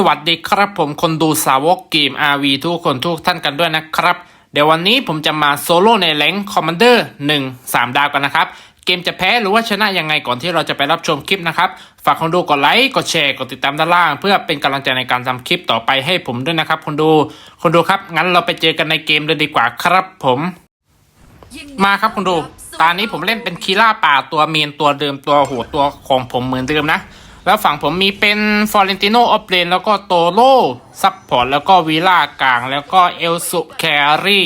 สวัสดีครับผมคนดูสาวกเกม RV ทุกคนทุกท่านกันด้วยนะครับ เดี๋ยววันนี้ผมจะมาโซโล่ในแรงคอมมานเดอร์1 3ดาวกันนะครับ เกมจะแพ้หรือว่าชนะยังไงก่อนที่เราจะไปรับชมคลิปนะครับ ฝากคนดูกดไลค์กดแชร์กดติดตามด้านล่าง เพื่อเป็นกำลังใจในการทำคลิปต่อไปให้ผมด้วยนะครับ คนดูคนดูครับงั้นเราไปเจอกันในเกมเลยดีกว่าครับผม มาครับคุณดู ตอนนี้ผมเล่นเป็นคีล่าป่าตัวเมนตัวเดิมตัวโหดตัวของผมเหมือนเดิมนะ แล้วฝั่งผมมีเป็นฟอร์เรนติโนออฟเลนแล้วก็โตโร่ซับพอร์ตแล้วก็วีล่ากลาง แล้วก็เอลสุแครี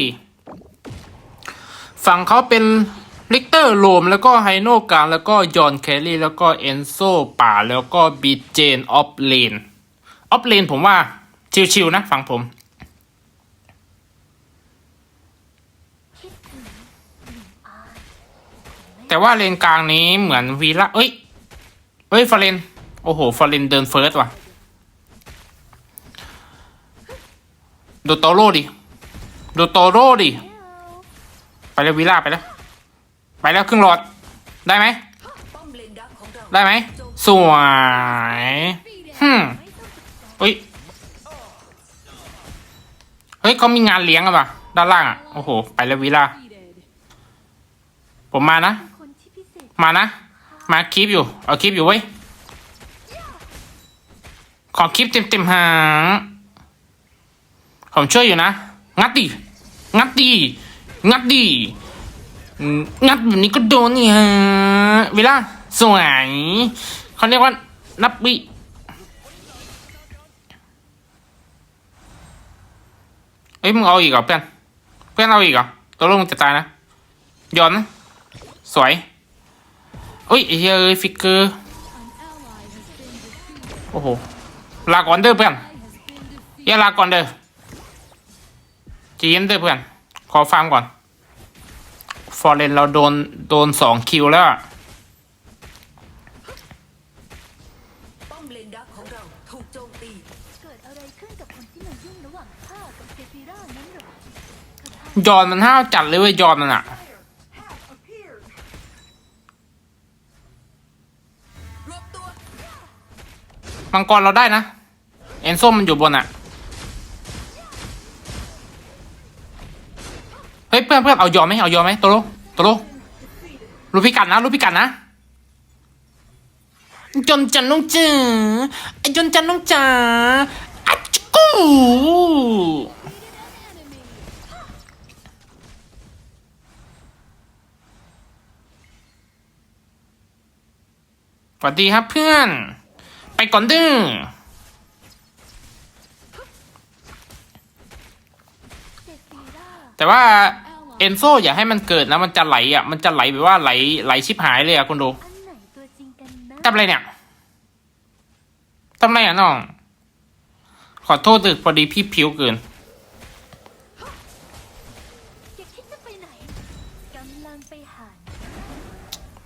ฝั่งเขาเป็นลิกเตอร์โลมแล้วก็ไฮโนกลางแล้วก็ยอนแครีแล้วก็เอนโซป่าแล้วก็บีเจนออฟเลนออฟเลนผมว่าชิวๆนะฝั่งผมแต่ว่าเลนกลางนี้เหมือนวีล่าเอ้ยเฮ้ยฟอร์เรน โอ้โห ฟอร์เรนเดินเฟิร์สว่ะ โดโตโร่ดิ โดโตโร่ดิ ไปแล้ววีล่าไปแล้ว ไปแล้วครึ่งหลอด ได้ไหม ได้ไหม สวยฮึมเฮ้ย เฮ้ยเขามีงานเลี้ยงอะป่ะ ด้านล่างอะโอ้โห ไปแล้ววีล่า ผมมานะ มานะ มาคลิปอยู่ เอาคลิปอยู่เว้ย ขอคลิปเต็มๆหางผมช่วยอยู่นะ งัดดิ งัดดิ งัดดิ งัดแบบนี้ก็โดนนี่ฮะ เวลา สวย เขาเรียกว่า นับวิเอ้ยมึงเอาอีกเหรอเพื่อน เพื่อนเอาอีกเหรอตัวลงจะตายนะย้อนนะสวยเอ้ยไอ้เหี้ยเอ้ยฟิกเกอร์ โอ้โห ลาก่อนเด้อเพื่อนอย่าลาก่อนเด้อจีนเด้อเพื่อน ขอฟังก่อน ฟอร์เรนเราโดนโดนสองคิวแล้วอะป้อมเลนดักของเราถูกโจมตีเกิดอะไรขึ้นกับคนที่มายุ่งระหว่างข้ากับเซฟิร่านั้นเหรอยอนมันห้าวจัดเลยเว้ยยอนมันอะ มังกรเราได้นะเอนโซมันอยู่บนอะเฮ้ยเพื่อนเพื่อนเอายอมไหมเอายอมไหมโตโลโตโลรู้พิกัดนะรู้พิกัดนะจนจันน้องจ๋าไอจนจันน้องจ๋าอัจกูสวัสดีครับเพื่อน ก่อนดื้อแต่ว่าเอนโซอย่าให้มันเกิดนะมันจะไหลอะมันจะไหลแบบว่าไหลไหลชิบหายเลยอะคุณดูทำอะไรเนี่ยทำอะไรอะน้อง ขอโทษดึกพอดีพี่ผิวเกิน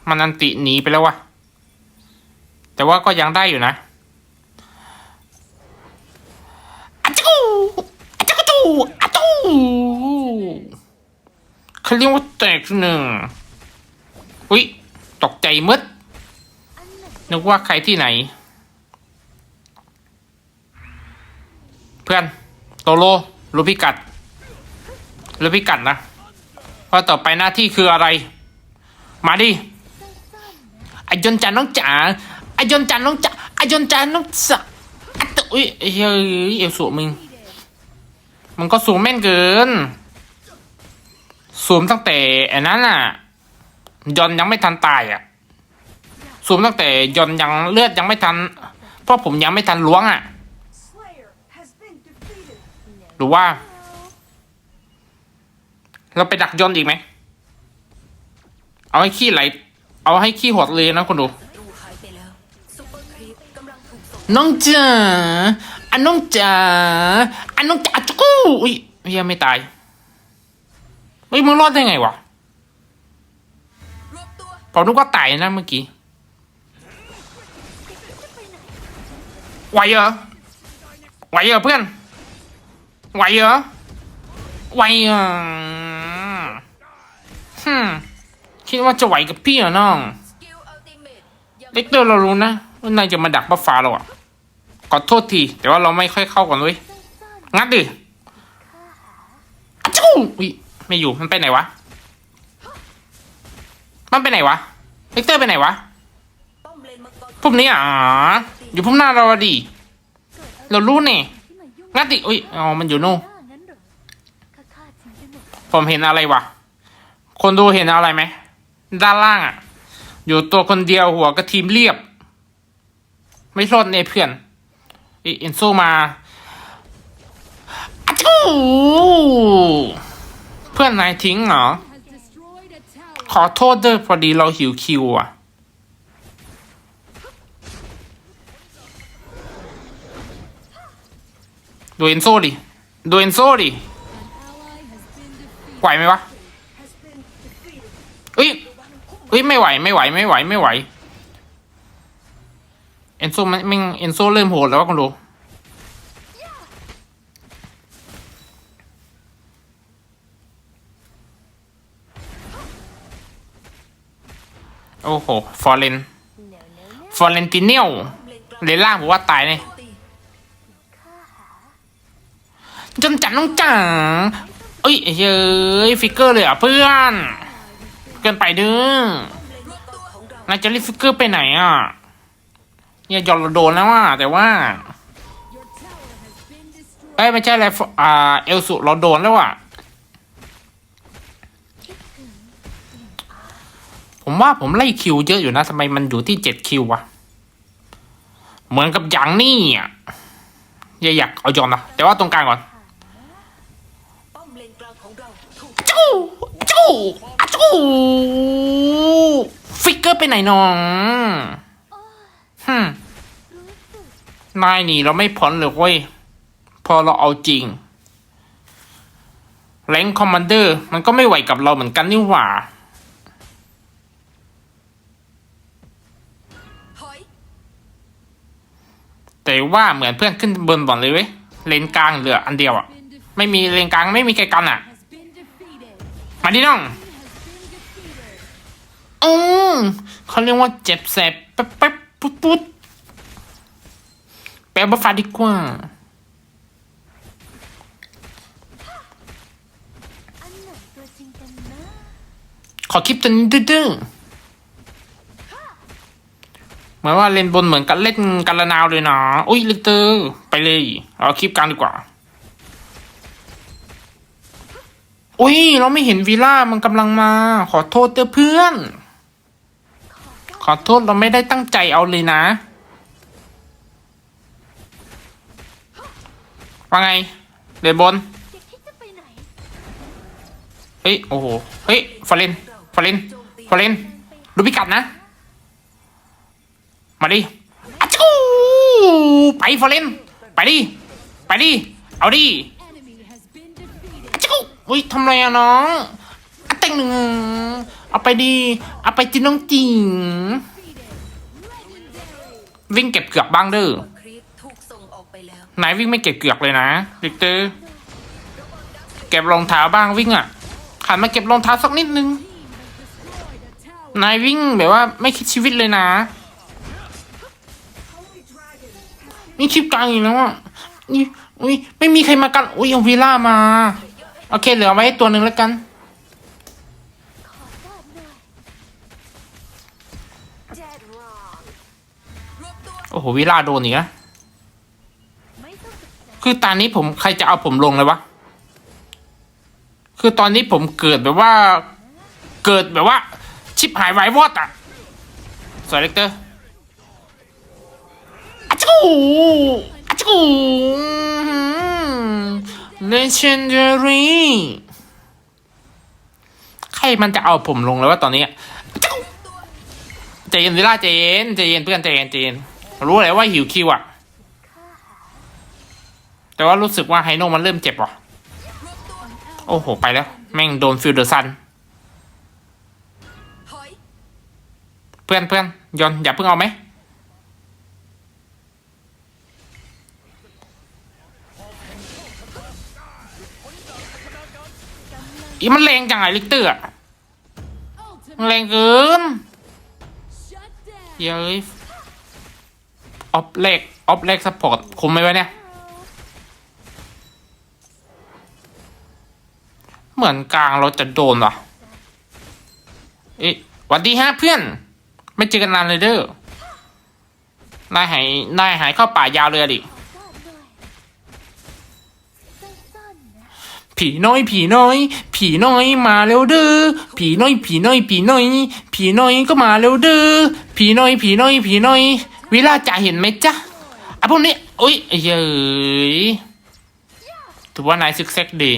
มันอันติหนีไปแล้ววะแต่ว่าก็ยังได้อยู่นะอาจูอาจูจูอาจู เขาเรียกว่าแตกหนึ่งอุ้ยตกใจมืดนึกว่าใครที่ไหน เพื่อนโตโลรู้พิกัดรู้พิกัดนะว่าต่อไปหน้าที่คืออะไร มาดิสั้นๆนะไอยนจันน้องจ๋าไอยนจันน้องจ๋าไอยนจันน้องจ๋าอะตุยเฮ้ยเอวสูงมึงมันก็สูงแม่นเกิน สูงตั้งแต่ไอันนั้นอะยอนยังไม่ทันตายอะสูงตั้งแต่ยอนยังเลือดยังไม่ทัน เพราะผมยังไม่ทันล้วงอะ หรือว่า เราไปดักยอนอีกไหม เอาให้ขี้ไหล เอาให้ขี้หดเลยนะคุณดู น้องจ๋าอันน้องจ๋าอันน้องจ๋าจุกูอุ้ยเฮียไม่ตาย เฮ้ยมึงรอดได้ไงวะรวบตัวผมนึกว่าตายนะเมื่อกี้ไหวเหรอไหวเหรอเพื่อนไหวเหรอไหวเหรอฮึมคิดว่าจะไหวกับพี่เหรอน้องสกิลอัลติเมทยังเล็กเตอร์เรารู้นะว่านายจะมาดักบัฟฟ้าเราอะขอโทษที แต่ว่าเราไม่ค่อยเข้ากันเว้ยซ่อนงัดดิๆข้าหาอะจู้อุ้ย ไม่อยู่มันไปไหนวะ มันไปไหนวะเฮกเตอร์ไปไหนวะป้อมเลนมังกรพวกนี้อะอยู่พวกหน้าเราดิเรารู้เนี่ยงัดดิอุ้ยอ๋อมันอยู่นู่นหน้างั้นเหรอข้าฆ่าทิ้งไปหมดผมเห็นอะไรวะคนดูเห็นอะไรไหมด้านล่างอะ อยู่ตัวคนเดียวหัวกระทีมเรียบ ไม่รอดเนี่ยเพื่อนอิอ็นโซมาอะจู้ เพื่อนนายทิ้งเหรอ ขอโทษด้วยพอดีเราหิวคิวอะ ดูเอนโซดิ ดูเอนโซดิ ไหวไหมวะเอ้ยเอ้ยไม่ไหวไม่ไหวไม่ไหวไม่ไหว เอนโซมันไม่เอนโซเริ่มโหดแล้วคุณดู โอ้โห ฟอร์เรน ฟอร์เรนติเนียลเลล่างบอกว่าตายเนี่ยตีข้าจนจันน้องจ๋าเอ้ยเฮ้ยฟิกเกอร์เลยอะเพื่อน เกินไปเด้อป้อนายจะรีบฟิกเกอร์ไปไหนอะ เนี่ยยอนเราโดนแล้วว่าแต่ว่าเอ้ยไม่ใช่แล้วอ่าเอลสุเราโดนแล้วอะ ผมว่าผมไล่คิวเยอะอยู่นะทำไมมันอยู่ที่เจ็ดคิววะเหมือนกับอย่างนี่อะอย่าอยากเอายอมนะแต่ว่าตรงกลางก่อนจู้จู้อจู้ฟิกเกอร์ไปไหนน้องฮึมนายหนีเราไม่พ้นเลยเว้ยพอเราเอาจริงแรงคอมมานเดอร์ มันก็ไม่ไหวกับเราเหมือนกันนี่หว่า แต่ว่าเหมือนเพื่อนขึ้นบนบ่อนเลยเว้ยเลนกลางเหลืออันเดียวอะ Been defeated. ไม่มีเลนกลางไม่มีใครกันอะ Has been defeated. มาดิน้อง Has been defeated. อืมเขาเรียกว่าเจ็บแสบแป๊บแป๊บปุ๊ดปุ๊ดแปลว่าฟ้าดีกว่าอันไหนตัวจริงกันนะขอคลิปตัวนี้ดื้อๆเห มือนว่าเล่นบนเหมือนกันเล่นกันละนาวเลยนะอุ้ยลิเตอร์ ไปเลย เอาคลิปกลางดีกว่า อุ้ย เราไม่เห็นวีล่ามันกำลังมา ขอโทษเด้อเพื่อน ขอโทษเราไม่ได้ตั้งใจเอาเลยนะว่าไงเดนบนจะคิดจะไปไหนเฮ้ย โอ้โห เฮ้ยฟาเลนฟาเลนฟาเลนดูพิกัดนะ มาดิอะจูไปฟาเลนไปดิ ไปดิ เอาดิ Enemy has been defeated. อะจูอุ้ยทำไรอะน้องอะเต็งหนึ่งเอาไปดิเอาไปจินน้องจิงวิ่งเก็บเกือกบ้างเด้อครีปถูกส่งออกไปแล้วนายวิ่งไม่เก็บเกือกเลยนะวิกเตอร์เก็บรองเท้าบ้างวิ่งอะขันมาเก็บรองเท้าสักนิดนึง Destroyed a tower. นายวิ่งแบบว่าไม่คิดชีวิตเลยนะ นี่คลิปกลางอีกแล้วอะนี่อุ้ยไม่มีใครมากัน อุ้ยเอาวีล่ามา โอเคเหลือไว้ให้ตัวหนึ่งแล้วกัน โอ้โหวีล่าโดนอีกนะไม่ต้องศึกษาคือตอนนี้ผมใครจะเอาผมลงเลยวะ คือตอนนี้ผมเกิดแบบว่า เกิดแบบว่า ชิปหายไวายวอดอะสวยเลกเตอร์ อะจูอะจู legendary ใครมันจะเอาผมลงเลยวะตอนนี้อะจูใจเย็นวิล่าใจเย็นใจเย็นเพื่อนใจเย็นใจเย็นรู้เลยว่าหิวคิวอะแต่ว่ารู้สึกว่าไฮโนมันเริ่มเจ็บวะโอ้โห ไปแล้ว แม่งโดนฟิลเดอร์ซัน เพื่อนเพื่อนยอนอย่าเพิ่งเอาไหม อีมันแรงจังไงลิกเตอร์อะมันแรงเกินเย้ยออฟเล็กออฟเล็กซัพพอร์ตคุมไหมวะเนี่ย เหมือนกลางเราจะโดนว่ะเอ๊ะหวัสดีฮะเพื่อน ไม่เจอกันนานเลยเด้อนายหายนายหายเข้าป่ายาวเลยดิ ขอทราบหน่อยสั้นๆนะ ผีน้อยผีน้อย ผีน้อยมาเร็วเด้อผีน้อยผีน้อยผีน้อย ผีน้อยก็มาเร็วเด้อผีน้อยผีน้อยผีน้อยเวลาจะเห็นไหมจ๊ะไอ้พวกนี้โอ้ยเย้ยถือว่านายซึกเซ็กดี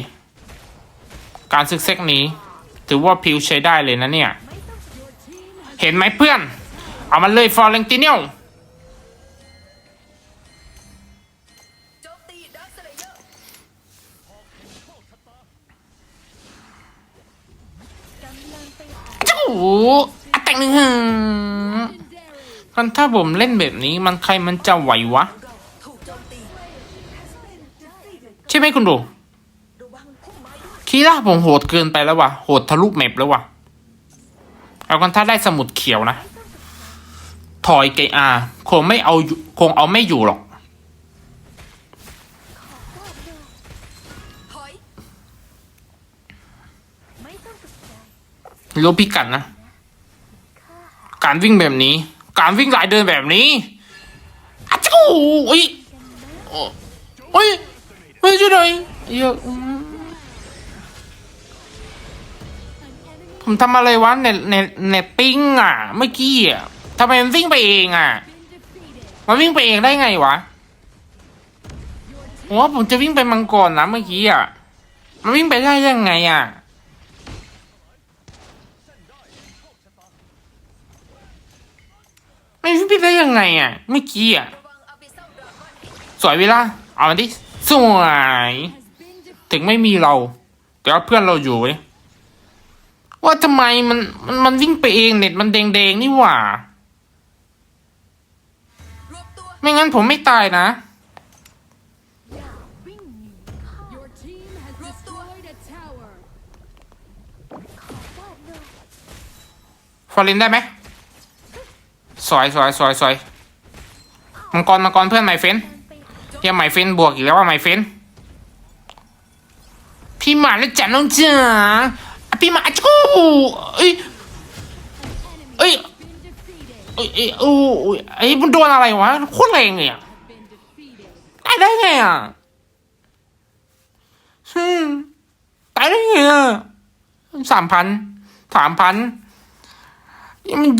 การซึกเซ็กนี้ ถือว่าพิวใช้ได้เลยนะเนี่ย เห็นไหมเพื่อน เอามันเลยฟอร์เรนติเนียล หนึ่งหึง Legendary. กันถ้าผมเล่นแบบนี้มันใครมันจะไหววะเราถูกโจมตีใช่ไหมคุณดูระวังพุ่มไม้ด้วยคีร่าผมโหดเกินไปแล้ววะโหดทะลุแมปแล้ววะเอากันถ้าได้สมุดเขียวนะ ถอยเกอาคงไม่เอาอยู่คงเอาไม่อยู่หรอกถอยไม่ต้องตกใจรู้พิกัดนะ การวิ่งแบบนี้ การวิ่งหลายเดินแบบนี้อะจูอุ้ยโอ้ยเฮ้ยช่วยหน่อยเยอะผมทำอะไรวะเน็ตเน็ตเน็ตปิ้งอะ เมื่อกี้อะทำไมมันวิ่งไปเองอะ มันวิ่งไปเองได้ไงวะโอ้ผมจะวิ่งไปมังกรนะเมื่อกี้อะ มันวิ่งไปได้ยังไงอะ ได้ยังไงอะเมื่อกี้อะระวังอาบิเซลดราก้อนสวยเวลาเอามาดิสวยถึงไม่มีเรา แต่ว่าเพื่อนเราอยู่เว้ยว่าทำไมมันมันมันวิ่งไปเองเน็ตมันแดงๆนี่หว่า ไม่งั้นผมไม่ตายนะ ฟอร์เรนได้ไหม สวยสวยสวยสวยมังกรมังกรเพื่อนไมเฟนเฮียไมเฟนบวกอีกแล้วว่าไมเฟนพี่หมาแล้วจ้ะน้องจ๋าอะพี่หมาจู้เอ้ยเอ้ยเอ้ยโอ้ยไอ้ยมันโดนอะไรวะโคตรแรงเลยอะตายได้ไงอะฮึมตายได้ไงอะสามพันสามพัน มัน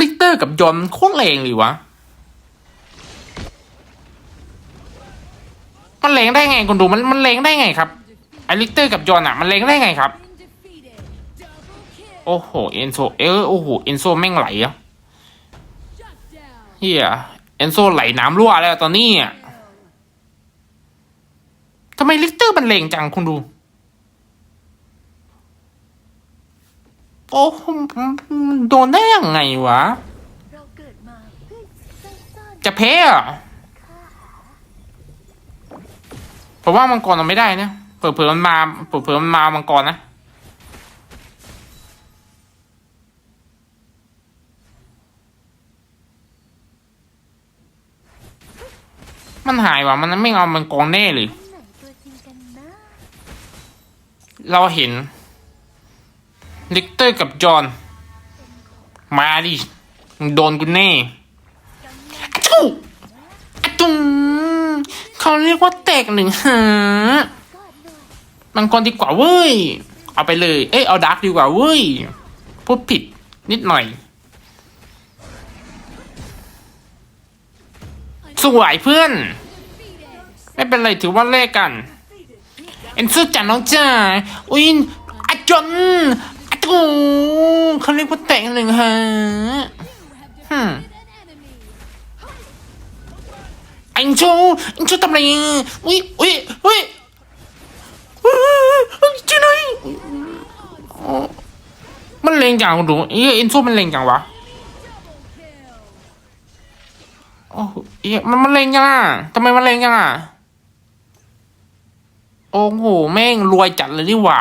ลิเตอร์กับยอนต์โคตรแรงเลยวะ มันแรงได้ไงคุณดูมันมันแรงได้ไงครับไอลิเตอร์กับยอนต์อะ มันแรงได้ไงครับ โอ้โหเอนโซเออโอ้โหเอนโซแม่งไหลอะเฮียเอนโซไหลน้ำรั่วแล้วตอนนี้อะทำไมลิเตอร์มันแรงจังคุณดู โอ้โหโดนได้ยังไงวะ เราเกิดมาเพื่อสั้นจะแพ้เหรอะผมว่ามังกรเราไม่ได้นะเผื่อๆมันมาเผื่อๆมันมามังกรนะมันหายว่ะมันไม่เอามังกรแน่เลย เราเห็น ลิกเตอร์กับจอห์นมาดิมึงโดนกูแน่อะจูอะจุงเขาเรียกว่าแตกหนึ่งหามังกรดีกว่าเว้ย เอาไปเลย เอ้ยเอาดาร์กดีกว่าเว้ย พูดผิดนิดหน่อย สวยเพื่อน ไม่เป็นไรถือว่าแลกกัน เอ็นซูจันน้องจ้า อุ้ยอาจน อาจูเขาเรียกว่าแต่งหนึ่งฮะ You have Hmm. defeated an enemy. ไอ้เอ็นซูอ็นซูทำอะไรอุ้ยอุ้ยอุ้ยอุ้ยอุ้ยจีนอยอ๋อมันเลงจังคุณดูเอ้ยอ็นซูมันเลงจังวะโอ้เอ๊ะมันมันเลงจังอะทำไมมันเลงจังอะโอ้โหแม่งรวยจัดเลยนี่หว่า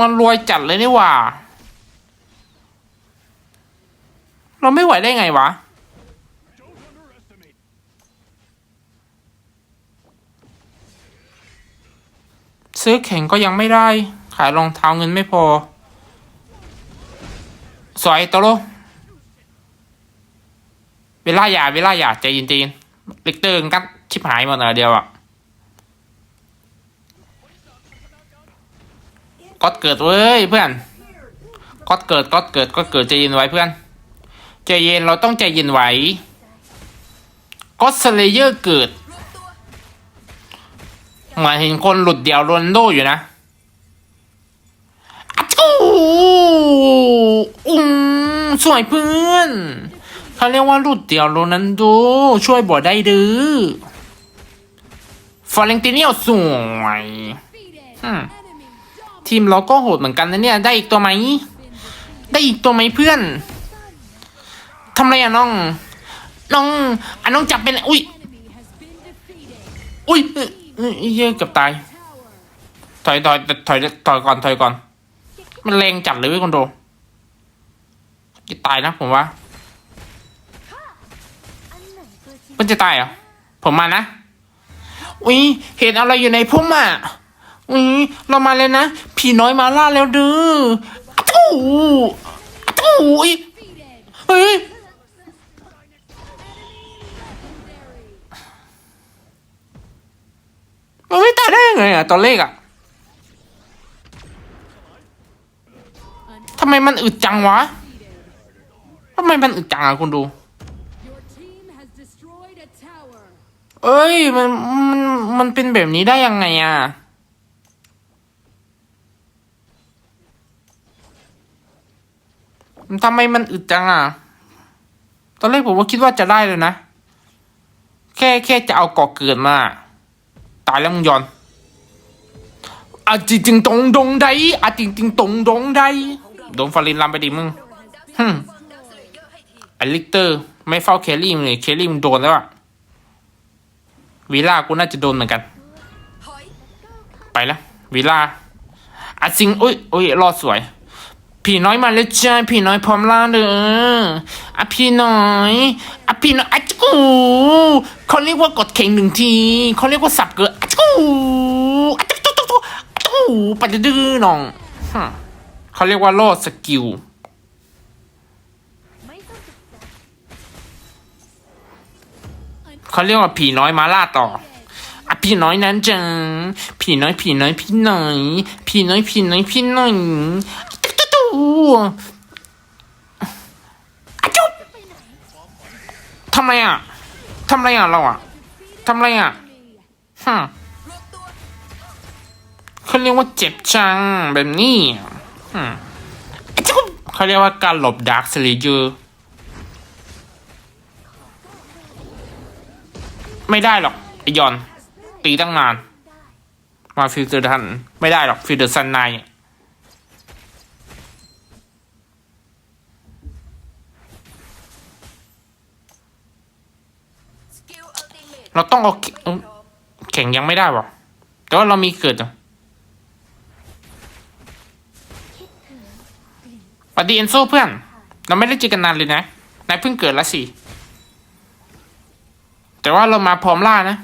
มันรวยจัดเลยนี่ว่า เราไม่ไหวได้ไงวะ ซื้อแข่งก็ยังไม่ได้ ขายรองเท้าเงินไม่พอ สวยตโลเวลาอย่าเวลาอย่าใจเยินๆเล็กเตอร์กันชิบหายหมดเลยเดียวอะ ก็เกิดเว้ยเพื่อนก็เกิดก็เกิดก็เกิดใจเย็นไว้เพื่อนใจเย็นเราต้องใจเย็นไว้ก็สเลเยอร์เกิดหมายเห็นคนหลุดเดี่ยวโรนลโดอยู่นะอะทูอืมสวยเพื่อนเขาเรียกว่าหลุดเดี่ยวโรนันโดช่วยบอได้ดื้อฟอเรนติเนียสวย Defeated. Hmm. ทีมเราก็โหดเหมือนกันนะเนี่ย ได้อีกตัวไหม ได้อีกตัวไหมเพื่อนทำไรอะน้อง น้องอะน้องจับเป็น อุ้ย อุ้ยเอ้ยเอ้ยเกือบตาย ถอยถอยถอยถอยก่อนถอยก่อน มันแรงจัดเลยเว้ยคนโดจะตายนะผมว่า มันจะตายเหรอ ผมมานะ อุ้ย เห็นอะไรอยู่ในพุ่มอะ อุ้ยเรามาเลยนะ ผีน้อยมาล่าแล้วดื้ออะทูอะทูอุ้ย Defeated. เฮ้ยมันไม่ตายได้ยังไงอะตอนเลขอะทำไมมันอึดจังวะทำไมมันอึดจังอะคุณดู เอ้ยมันมันมันเป็นแบบนี้ได้ยังไงอะ ทำไมมันอึดจังอะ ตอนแรกผมว่าคิดว่าจะได้เลยนะ แค่แค่จะเอาเกาะเกิดมา ตายแล้วมึงยอนอะจริงจริงตรงดงใดอะจริงจริงตรงดงใดโดนฟารินลำไปดิมึงฮึมไอลิกเตอร์ ไม่เฝ้าเคลลี่มึงเลยเคลลี่มึงโดนแล้วอะวีล่ากูน่าจะโดนเหมือนกัน ไปแล้ววีล่าอะจริงอุ้ยอุ้ยรอดสวย พี่น้อยมาแล้วจ้าพี่น้อยพร้อมล่าเด้ออะพี่น้อยอะพี่น้อยอะจูเขาเรียกว่ากดเข่งหนึ่งทีเขาเรียกว่าสับเกิดอะจูอะจูจูจูจูอะจูปัดดื้อน้องเขาเรียกว่าโลดสกิลเขาเรียกว่าผีน้อยมาล่าต่ออะพี่น้อยนั้นจังผีน้อยผีน้อยพี่น้อยผีน้อยผีน้อยพี่น้อย อะจูจูอะจูทำไรอะทำไรอะเราอะทำไรอะฮึเขาเรียกว่าเจ็บจังแบบนี้ฮึอะจูเขาเรียกว่าการหลบดาร์คสเลเยอร์ไม่ได้หรอกไอยอน ตีตั้งนาน มาฟิลเตอร์ทัน ไม่ได้หรอกฟิลเตอร์ซันไน เราต้องเอาแข่งยังไม่ได้วะแต่ว่าเรามีเกิดอะปฏิเอนโซเพื่อน เราไม่ได้เจอกันนานเลยนะนายเพิ่งเกิดละสิแต่ว่าเรามาพร้อมล่านะ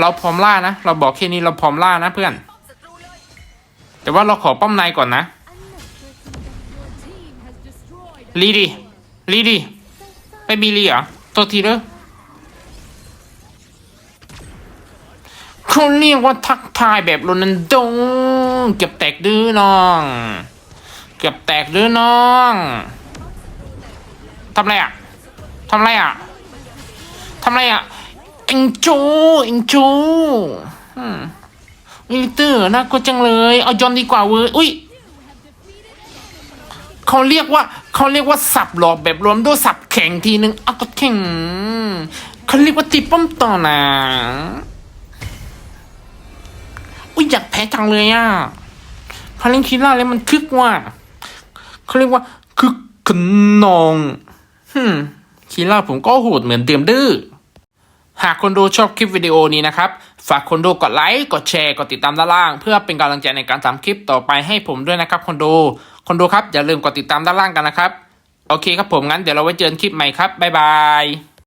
เราพร้อมล่านะ เราบอกแค่นี้เราพร้อมล่านะเพื่อน แต่ว่าเราขอป้อมในก่อนนะลีดีลีดีไม่มีลีเหรอตัวทีเด้อ เขาเรียกว่าทักทายแบบโรนันโดเก็บแตกดื้อน้อง เก็บแตกดื้อน้องทำไรอะทำไรอะทำไรอะเอ็งจูเอ็งจูอืมวิเตอร์น่ากลัวจังเลย เอายอนดีกว่าเว้ยอุ้ยเขาเรียกว่าเขาเรียกว่าสับหลอกแบบรวมด้วยสับแข็งทีนึงเอาก็แข็งเขาเรียกว่าตีป้อมต่อนะ อุ้ยอยากแพ้จังเลยอะพาเลนคิล่าแล้วมันคึกว่ะเขาเรียกว่าคึกขนองฮึมคิล่าผมก็โหดเหมือนเดิมดื้อหากคนดูชอบคลิปวิดีโอนี้นะครับ ฝากคนดูกดไลค์ กดแชร์ กดติดตามด้านล่าง เพื่อเป็นกำลังใจในการทำคลิปต่อไปให้ผมด้วยนะครับคนดูคนดูครับอย่าลืมกดติดตามด้านล่างกันนะครับ โอเคครับผมงั้นเดี๋ยวเราไว้เจอกันคลิปใหม่ครับ บ๊ายบาย